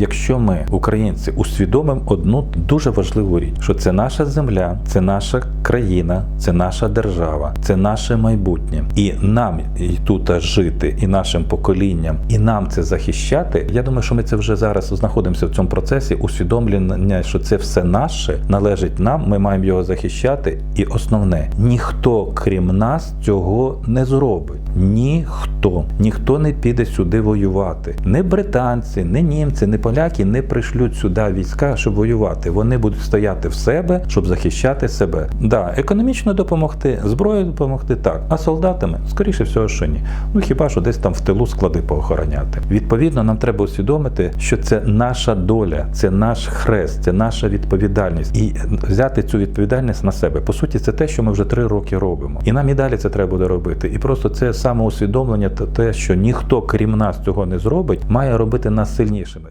якщо ми, українці, усвідомимо одну дуже важливу річ, що це наша земля, це наша країна, це наша держава, це наше майбутнє, і нам і тут жити, і нашим поколінням, і нам це захищати. Я думаю, що ми це вже зараз знаходимося в цьому процесі усвідомлення, що це все наше належить нам. Ми маємо його захищати. І основне, ніхто крім нас цього не зробить. Ніхто, ніхто не піде сюди воювати. Не британці, не німці, не поляки не пришлють сюди війська, щоб воювати. Вони будуть стояти в себе, щоб захищати себе. Да, економічно допомогти, зброєю допомогти так. А солдатами, скоріше всього, що ні. Ну хіба що десь там в тилу склади поохороняти. Відповідно, нам треба усвідомити, що це наша доля, це наш хрест, це наша відповідальність, і взяти цю відповідальність на себе. По суті, це те, що ми вже три роки робимо. І нам і далі це треба буде робити. І просто це самоусвідомлення, та те, що ніхто крім нас цього не зробить, має робити нас сильнішими.